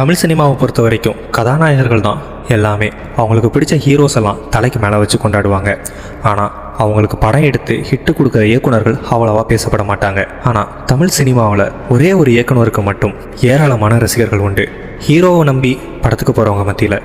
தமிழ் சினிமாவை பொறுத்த வரைக்கும் கதாநாயகர்கள் தான் எல்லாமே. அவங்களுக்கு பிடிச்ச ஹீரோஸ் எல்லாம் தலைக்கு மேலே வச்சு கொண்டாடுவாங்க. ஆனால் அவங்களுக்கு படம் எடுத்து ஹிட்டு கொடுக்குற இயக்குனர்கள் அவ்வளவா பேசப்பட மாட்டாங்க. ஆனால் தமிழ் சினிமாவில் ஒரே ஒரு இயக்குனருக்கு மட்டும் ஏராளமான ரசிகர்கள் உண்டு. ஹீரோவை நம்பி படத்துக்கு போகிறவங்க மத்தியில்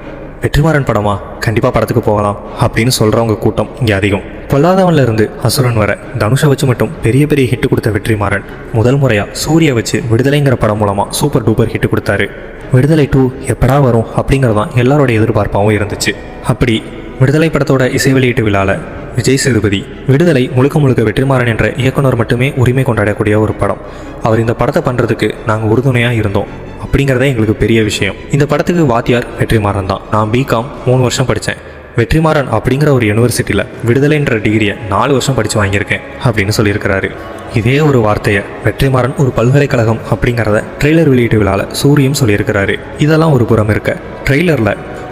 வெற்றிமாறன் படமா கண்டிப்பாக படத்துக்கு போகலாம் அப்படின்னு சொல்கிறவங்க கூட்டம் இங்கே அதிகம். பொல்லாதவன்ல இருந்து அசுரன் வர தனுஷை வச்சு மட்டும் பெரிய பெரிய ஹிட் கொடுத்த வெற்றிமாறன் முதல் முறையாக சூர்யா வச்சு விடுதலைங்கிற படம் மூலமாக சூப்பர் டூப்பர் ஹிட் கொடுத்தாரு. விடுதலை டூ எப்படா வரும் அப்படிங்கிறது தான் எல்லாரோட எதிர்பார்ப்பாகவும் இருந்துச்சு. அப்படி விடுதலை படத்தோட இசை வெளியீட்டு விழாவில் விஜய் சேதுபதி விடுதலை முழுக்க முழுக்க வெற்றிமாறன் என்ற இயக்குனர் மட்டுமே உரிமை கொண்டாடக்கூடிய ஒரு படம். அவர் இந்த படத்தை பண்ணுறதுக்கு நாங்கள் உறுதுணையாக இருந்தோம் அப்படிங்கிறதே எங்களுக்கு பெரிய விஷயம். இந்த படத்துக்கு வாத்தியார் வெற்றிமாறன் தான். நான் பிகாம் மூணு வருஷம் படித்தேன் வெற்றிமாறன் அப்படிங்கிற ஒரு யூனிவர்சிட்டியில் விடுதலைன்ற டிகிரியை நாலு வருஷம் படித்து வாங்கியிருக்கேன் அப்படின்னு சொல்லியிருக்கிறாரு. இதே ஒரு வார்த்தையை வெற்றிமாறன் ஒரு பல்கலைக்கழகம் அப்படிங்கிறத ட்ரெய்லர் வெளியீட்டு விழாவில் சூரியும் சொல்லியிருக்கிறாரு. இதெல்லாம் ஒரு புறம் இருக்க. ட்ரெய்லரில்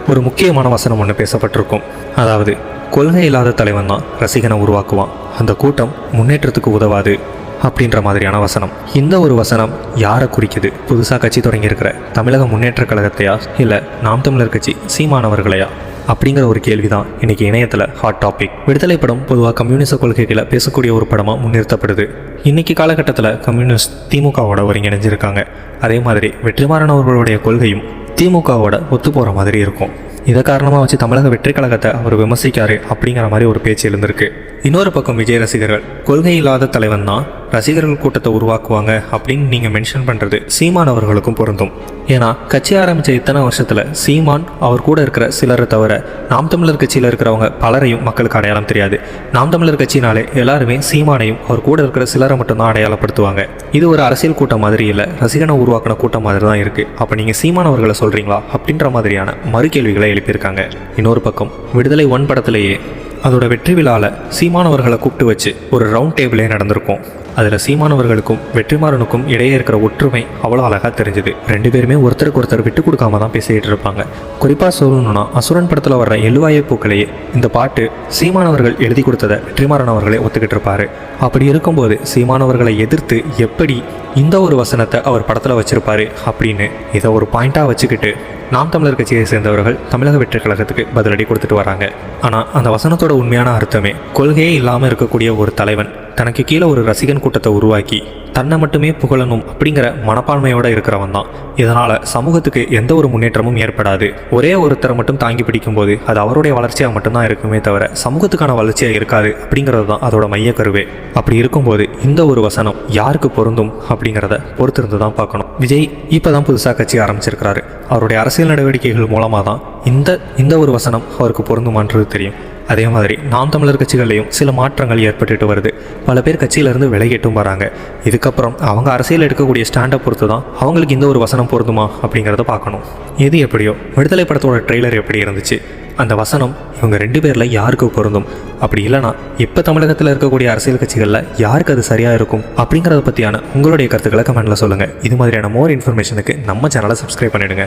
ஒரு முக்கியமான வசனம் ஒன்று பேசப்பட்டிருக்கும். அதாவது கொள்கை இல்லாத தலைவன் தான் ரசிகனை உருவாக்குவான். அந்த கூட்டம் முன்னேற்றத்துக்கு உதவாது அப்படின்ற மாதிரியான வசனம். இந்த ஒரு வசனம் யாரை குறிக்குது? புதுசாக கட்சி தொடங்கியிருக்கிற தமிழக முன்னேற்ற கழகத்தையா? இல்லை நாம் தமிழர் கட்சி சீமானவர்களையா அப்படிங்கிற ஒரு கேள்வி தான் இன்னைக்கு இணையத்தில் ஹாட் டாபிக் விடுதலை படம் பொதுவாக கம்யூனிச கொள்கைகளை பேசக்கூடிய ஒரு படமாக முன்னிறுத்தப்படுது. இன்னைக்கு காலகட்டத்தில் கம்யூனிஸ்ட் திமுகவோட ஒருங்கிணைஞ்சிருக்காங்க. அதே மாதிரி வெற்றிமாறன் அவர்களுடைய கொள்கையும் திமுகவோட ஒத்து போகிற மாதிரி இருக்கும். இதை காரணமாக வச்சு தமிழக வெற்றி கழகத்தை அவர் விமர்சிக்காரு அப்படிங்கிற மாதிரி ஒரு பேச்சு எழுந்திருக்கு. இன்னொரு பக்கம் விஜய் ரசிகர்கள் கொள்கை இல்லாத தலைவன் தான் ரசிகர்கள் கூட்டத்தை உருவாக்குவாங்க அப்படின்னு நீங்கள் மென்ஷன் பண்ணுறது சீமான் அவர்களுக்கும் பொருந்தும். ஏன்னா கட்சி ஆரம்பித்த இத்தனை வருஷத்தில் சீமான் அவர் கூட இருக்கிற சிலரை தவிர நாம் தமிழர் கட்சியில் இருக்கிறவங்க பலரையும் மக்களுக்கு அடையாளம் தெரியாது. நாம் தமிழர் கட்சினாலே எல்லாருமே சீமானையும் அவர் கூட இருக்கிற சிலரை மட்டும்தான் அடையாளப்படுத்துவாங்க. இது ஒரு அரசியல் கூட்டம் மாதிரி இல்லை ரசிகனை உருவாக்கின கூட்டம் மாதிரி தான் இருக்குது அப்போ நீங்கள் சீமான் அவர்களை சொல்கிறீங்களா அப்படின்ற மாதிரியான மறு கேள்விகளை எழுப்பியிருக்காங்க. இன்னொரு பக்கம் விடுதலை ஒன் படத்திலேயே அதோட வெற்றி விழாவில் சீமானவர்களை கூப்பிட்டு வச்சு ஒரு ரவுண்ட் டேபிளே நடந்திருக்கும். அதில் சீமானவர்களுக்கும் வெற்றிமாறனுக்கும் இடையே இருக்கிற ஒற்றுமை அவ்வளோ அழகாக தெரிஞ்சுது. ரெண்டு பேருமே ஒருத்தருக்கு ஒருத்தர் விட்டு கொடுக்காம தான் பேசிக்கிட்டு இருப்பாங்க. குறிப்பாக சொல்லணும்னா அசுரன் படத்தில் வர்ற எழுவாய பூக்களையே இந்த பாட்டு சீமானவர்கள் எழுதி கொடுத்ததை வெற்றிமாறன் அவர்களே ஒத்துக்கிட்டு இருப்பாரு. அப்படி இருக்கும்போது சீமானவர்களை எதிர்த்து எப்படி இந்த ஒரு வசனத்தை அவர் படத்தில் வச்சிருப்பாரு அப்படின்னு இதை ஒரு பாயிண்டாக வச்சுக்கிட்டு நாம் தமிழர் கட்சியை சேர்ந்தவர்கள் தமிழக வெற்றி கழகத்துக்கு பதிலடி கொடுத்துட்டு வராங்க. ஆனால் அந்த வசனத்தோட உண்மையான அர்த்தமே கொள்கையே இல்லாமல் இருக்கக்கூடிய ஒரு தலைவன் தனக்கு கீழே ஒரு ரசிகன் கூட்டத்தை உருவாக்கி தன்னை மட்டுமே புகழணும் அப்படிங்கிற மனப்பான்மையோட இருக்கிறவன் தான். இதனால் சமூகத்துக்கு எந்த ஒரு முன்னேற்றமும் ஏற்படாது. ஒரே ஒருத்தரை மட்டும் தாங்கி பிடிக்கும்போது அது அவருடைய வளர்ச்சியாக மட்டும்தான் இருக்குமே தவிர சமூகத்துக்கான வளர்ச்சியாக இருக்காது அப்படிங்கிறது தான் அதோட மைய கருவே. அப்படி இருக்கும்போது இந்த ஒரு வசனம் யாருக்கு பொருந்தும் அப்படிங்கிறத பொறுத்திருந்து தான் பார்க்கணும். விஜய் இப்போ தான் புதுசாக கட்சி ஆரம்பிச்சிருக்கிறாரு. அவருடைய அரசியல் நடவடிக்கைகள் மூலமாக தான் இந்த இந்த ஒரு வசனம் அவருக்கு பொருந்துமான்றது தெரியும். அதே மாதிரி நாம் தமிழர் கட்சிகள்லையும் சில மாற்றங்கள் ஏற்பட்டுட்டு வருது. பல பேர் கட்சியிலேருந்து விலகிட்டும் வராங்க. இதுக்கப்புறம் அவங்க அரசியல் எடுக்கக்கூடிய ஸ்டாண்டை பொறுத்து தான் அவங்களுக்கு இந்த ஒரு வசனம் பொருந்துமா அப்படிங்கிறத பார்க்கணும். எது எப்படியோ விடுதலை படத்தோட ட்ரெய்லர் எப்படி இருந்துச்சு? அந்த வசனம் இவங்க ரெண்டு பேரில் யாருக்கு பொருந்தும்? அப்படி இல்லைனா இப்போ தமிழகத்தில் இருக்கக்கூடிய அரசியல் கட்சிகளில் யாருக்கு அது சரியாக இருக்கும்? அப்படிங்கிறத பற்றியான உங்களுடைய கருத்துக்களை கமெண்ட்டில் சொல்லுங்கள் இது மாதிரியான மோர் இன்ஃபர்மேஷனுக்கு நம்ம சேனலை சப்ஸ்கிரைப் பண்ணிடுங்க.